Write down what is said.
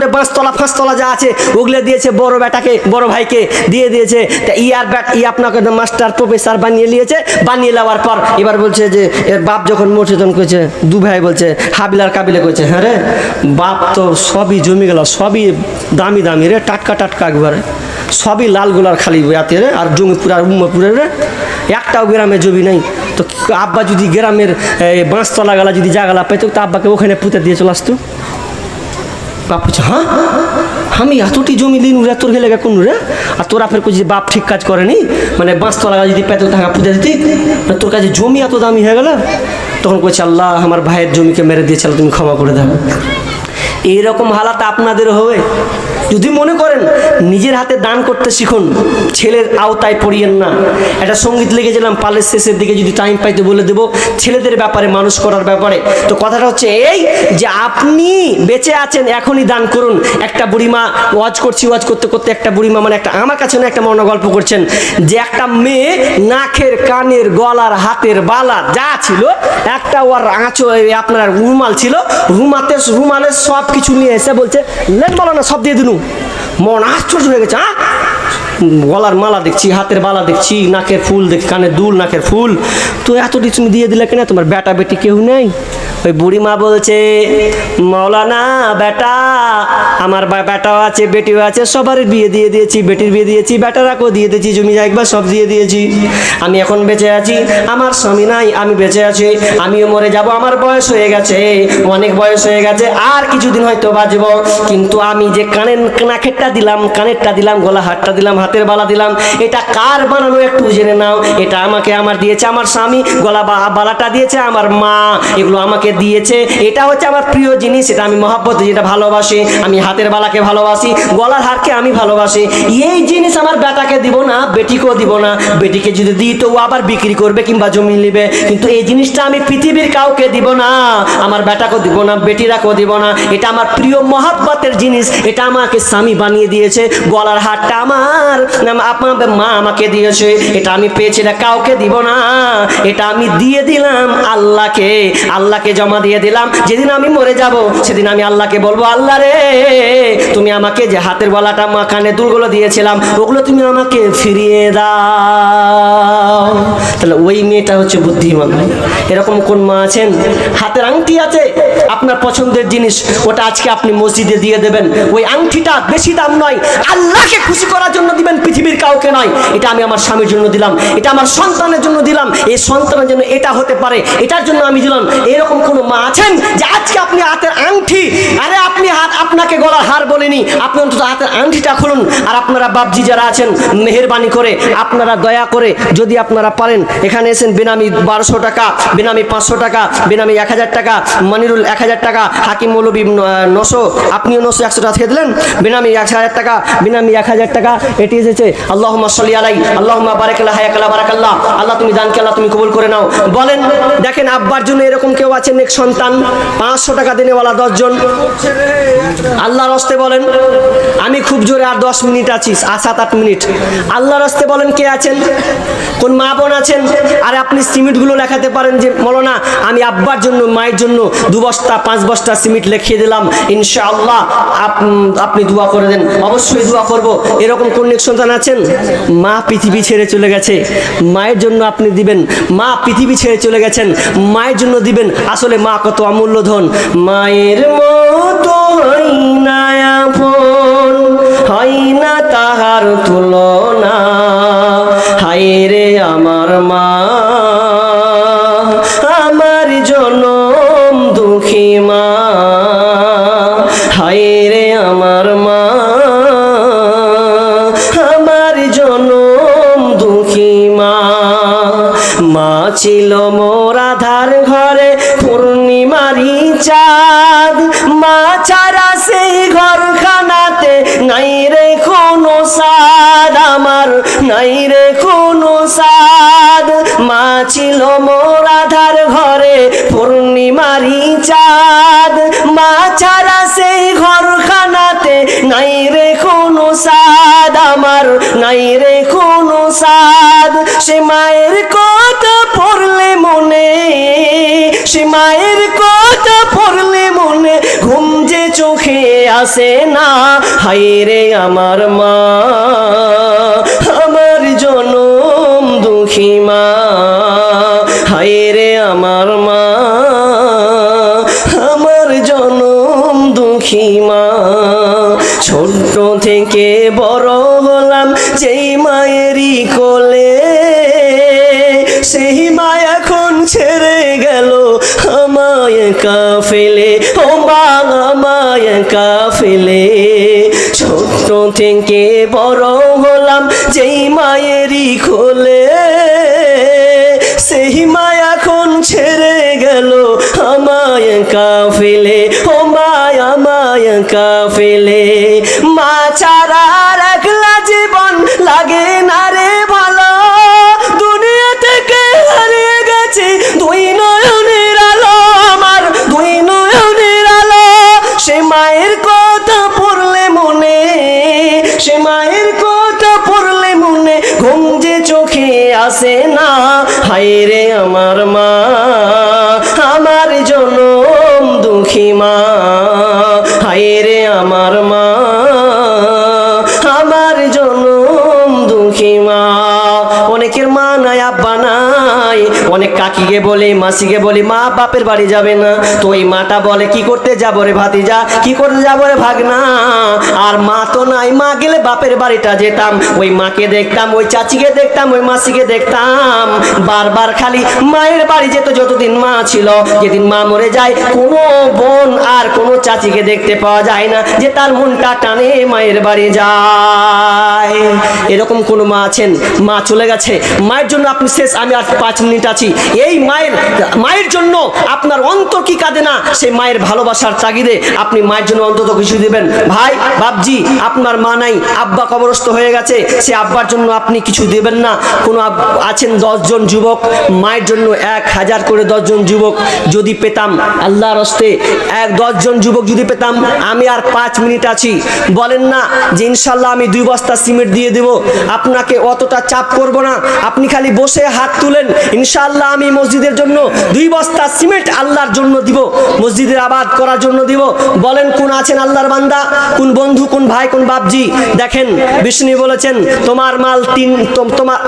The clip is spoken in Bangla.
শুনে বাঁশতলা ফাঁসতলা যা আছে, ওগুলো দিয়েছে বড় বেটাকে, বড় ভাইকে দিয়ে দিয়েছে। তা ইয়ার ব্যাট, ই আপনাকে মাস্টার, প্রফেসর বানিয়ে নিয়েছে। বানিয়ে নেওয়ার পর এবার বলছে যে, এর বাপ যখন মরছে তখন কইছে দু ভাই বলছে, হাবিলার কাবিলে কইছে হ্যাঁ রে, বাপ তো সবই জমি গেল, সবই দামি দামি রে, টাটকা টাটকা একবারে। সবই লাল গোলার খালি ইয়াতে রে, আর জমিপুর আর উম্মাপুরের রে। একটাও গ্রামে জমি নাই। তো আব্বা যদি গ্রামের বাঁশতলা গালা যদি জাগালা পেতো তো আব্বাকে ওখানে পুঁতে দিয়ে চলে আসতো। বাপ হ্যাঁ? আমি এতটি জমি দিন রে তোর গেলে কোন রে? আর তোর আপের করছিস বাপ ঠিক কাজ করেনি? মানে বাঁশতলা গাছ যদি পেতে থাকা পুজো দিতি না তোর কাছে জমি এত দামি হয়ে গেল? তখন কইছে, আল্লাহ, আমার ভাইয়ের জমিকে মেরে দিয়েছিল তুমি ক্ষমা করে দাও। এইরকম হালাত আপনাদের হবে। যদি মনে করেন নিজের হাতে দান করতে শিখুন, ছেলের আওতায় পড়িয়েন না। একটা সংগীত লিখেছিলাম, পালের শেষের দিকে যদি টাইম পাইতে বলে দেবো, ছেলেদের ব্যাপারে, মানুষ করার ব্যাপারে। তো কথাটা হচ্ছে এই যে আপনি বেঁচে আছেন, এখনই দান করুন। একটা বুড়িমা ওয়াজ করছি, ওয়াজ করতে করতে একটা বুড়িমা মানে একটা আমার কাছে না, একটা মনে গল্প করছেন যে একটা মেয়ে নাকের, কানের, গলার, হাতের বালা যা ছিল, একটা ওর আঁচো আপনার রুমাল ছিল, রুমাতে রুমালের সব কিছু নিয়ে এসে বলছে লেট বলো না সব দিয়ে দিনু। মন আশ্চর্য হয়ে গেছে গলার মালা দেখছি, হাতের বালা দেখছি, নাকের ফুল দেখছি কানের দুল, নাকের ফুল। তো এত কিছু দিয়ে দিলে কেন? তোমার বেটা বেটি কেউ নেই। ওই বুড়িমা বলছে, মৌলানা, বেটা, আমার বেটাও আছে, বেটিও আছে সবারই বিয়ে দিয়ে দিয়েছি, বেটির বিয়ে দিয়েছি, বেটারাকেও দিয়ে দিয়েছি, জমি একবার সব দিয়ে দিয়েছি। আমি এখন বেঁচে আছি, আমার স্বামী নাই, আমি বেঁচে আছি, আমিও মরে যাব, আমার বয়স হয়ে গেছে, অনেক বয়স হয়ে গেছে, আর কিছুদিন হয়তো বাঁচব। কিন্তু আমি যে কানের নাকেরটা দিলাম, কানেরটা দিলাম, গলা হাতটা দিলাম, হাতের বালা দিলাম, এটা কার বানানো একটু জেনে নাও। এটা আমাকে আমার দিয়েছে আমার স্বামী, গলা বালাটা দিয়েছে আমার মা, এগুলো আমাকে দিয়েছে। এটা হচ্ছে আমার প্রিয় জিনিস এটা আমি মহাব্বত যেটা ভালোবাসি। আমি হাতের বালাকে ভালোবাসি গলার হারকে আমি ভালোবাসি। এই জিনিস আমার বেটাকে দিব না বেটিকেও দিব না। বেটিকে যদি দিই তো ও আবার বিক্রি করবে কিংবা জমি নেবে। কিন্তু এই জিনিসটা আমি পৃথিবীর কাউকে দিব না আমার বেটাকেও দিব না বেটিরাকেও দিব না। এটা আমার প্রিয় মহাব্বতের জিনিস এটা আমাকে স্বামী বানিয়ে দিয়েছে। গলার হারটা আমার না, আপনার মা আমাকে দিয়েছে। এটা আমি পেয়েছি এটা কাউকে দিব না। এটা আমি দিয়ে দিলাম আল্লাহকে। আল্লাহকে জমা দিয়ে দিলাম। যেদিন আমি মরে যাব, সেদিন আমি আল্লাহকে বলব, আল্লাহ রে, তুমি আমাকে যে হাতের বলাটা মা কানে দুলগুলো দিয়েছিলাম, ওগুলো তুমি আমাকে ফিরিয়ে দাও। তাহলে ওই মেয়েটা হচ্ছে বুদ্ধিমান এরকম কোন মা আছেন? হাতের আংটি আছে, আপনার পছন্দের জিনিস, ওটা আজকে আপনি মসজিদে দিয়ে দেবেন। ওই আংটিটা বেশি দাম নয়, আল্লাহকে খুশি করার জন্য দিবেন, পৃথিবীর কাউকে নয়। এটা আমি আমার স্বামীর জন্য দিলাম, এটা আমার সন্তানের জন্য দিলাম। এই সন্তানের জন্য এটা হতে পারে, এটার জন্য আমি দিলাম। এরকম কোনো মা আছেন যে আজকে আপনি হাতের আংটি, আরে আপনি হাত, আপনাকে গলার হার বলিনি, আপনি অন্তত হাতের আংটিটা খুলুন। আর আপনারা বাবজি যারা আছেন, মেহরবানি করে, আপনারা দয়া করে যদি আপনারা পারেন এখানে এসেন বেনামি বারোশো টাকা, বেনামি পাঁচশো টাকা, বেনামি এক হাজার টাকা, মানিরুল এক হাজার টাকা, হাকিম মৌলবী নশো, আপনিও নশো একশো টাকা খেয়ে দিলেন, বেনামি এক হাজার টাকা, বেনামি এক হাজার টাকা, এটি এসেছে আল্লাহ সাল্লি আলাই আল্লাহ বারেকাল্লাহ হায়াকাল্লাহ বারাকাল্লাহ, আল্লাহ তুমি দানকে আল্লাহ তুমি কবুল করে নাও, বলেন, দেখেন আব্বার জন্য এরকম কেউ আছেন এক সন্তান, পাঁচশো টাকা দিনেওয়ালা দশজন, আল্লাহর হস্তে বলেন, আমি খুব জোরে আর দশ মিনিট আছি, আর সাত আট মিনিট, আল্লাহর হস্তে বলেন কে আছেন, কোন মা বোন আছেন আর আপনি সিমেন্টগুলো লেখাতে পারেন যে, মলনা, আমি আব্বার জন্য, মায়ের জন্য দু বস্তা, পাঁচ বস্তা সিমেন্ট লিখিয়ে দিলাম। ইনশাআল্লাহ, আপ- আপনি দোয়া করে দেন। অবশ্যই দোয়া করব। এরকম কোন সন্তান আছেন? মা পৃথিবী ছেড়ে চলে গেছে। মায়ের জন্য আপনি দিবেন। মা পৃথিবী ছেড়ে চলে গেছেন। মায়ের জন্য দিবেন। আসলে মা কত অমূল্য ধন। মায়ের মতো হয় না তাহার তুলনা। ছিল মোর আধার ঘরে পূর্ণিমারি চাঁদ। মা ছাড়া সেই ঘরখানাতে নাই রে কোনো সাদ আমার নাই রে কোনো সাদ মা ছিল মোর আধার ঘরে পূর্ণিমারি চাঁদ। মা ছাড়া সেই ঘরখানাতে নাই রে কোনো সাদ আমার নাই রে কোনো সাদ সে মায়ের মনে সে মায়ের কথা পড়লে মনে ঘুম যে চোখে আসে না। হাই রে আমার মা, আমার জনম দুঃখী মা। হাই রে আমার মা, আমার জনম দুঃখী মা। ছোট্ট থেকে বড় হলাম যেই মায়েরই কোলে। সেই মা এখন ছেড়ে গেল, আমায় কাফেলে ও মা, আমায় কাফেলে ছোট্ট থেকে বড় হলাম, যেই মায়েরই কোলে সেই মা এখন ছেড়ে গেল, আমায় কাফেলে ও মায় আমায় কাফেলে মা ছাড়া আসে না। হায় রে আমার মা। মাসিকে বলি, মা, বাপের বাড়ি যাবে না। তো ওই মাটা বলে, কি করতে যাব রে ভাতিজা? কি করতে যাব রে ভাগনা? আর মা তো নাই, মা গেলে বাপের বাড়িটা যেতাম। ওই মাকে দেখতাম, ওই চাচিকে দেখতাম, ওই মাসিকে দেখতাম। বারবার খালি মায়ের বাড়ি যেত যতদিন মা ছিল। যেদিন মা মরে যায়, কোনো বোন আর কোনো চাচিকে দেখতে পাওয়া যায় না যে তার মনটা টানে মায়ের বাড়ি যায়। এরকম কোনো মা আছেন? মা চলে গেছে। মায়ের জন্য আপনি শেষ, আমি আর পাঁচ মিনিট আছি। এই মায়ের মায়ের জন্য আপনার অন্তর কি কাঁদে না? সেই মায়ের ভালোবাসার তাগিদে আপনি মায়ের জন্য অন্তত কিছু দিবেন। ভাই, বাপজি, আপনার মা নাই, আব্বা কবরস্থ হয়ে গেছে, সে আব্বার জন্য আপনি কিছু দেবেন না। কোনো আছেন দশজন যুবক, মায়ের জন্য এক হাজার করে দশজন যুবক যদি পেতাম, আল্লাহর হস্তে এক দশজন যুবক যদি পেতাম, আমি আর পাঁচ মিনিট আছি। বলেন না যে ইনশাল্লাহ আমি দুই বস্তা সিমেন্ট দিয়ে দেব, আপনাকে অতটা চাপ করব না। আপনি খালি বসে হাত তুলেন। ইনশাল্লাহ আমি মসজিদের জন্য দুই বস্তা সিমেন্ট আল্লাহর জন্য দিব। মসজিদের আবাদ করার জন্য দিব। বলেন, কোন আছেন আল্লাহর বান্দা? কোন বন্ধু, কোন ভাই, কোন বাপজি? দেখেন, বিষ্ণু বলেছেন, তোমার মাল তিন, তোম- তোমার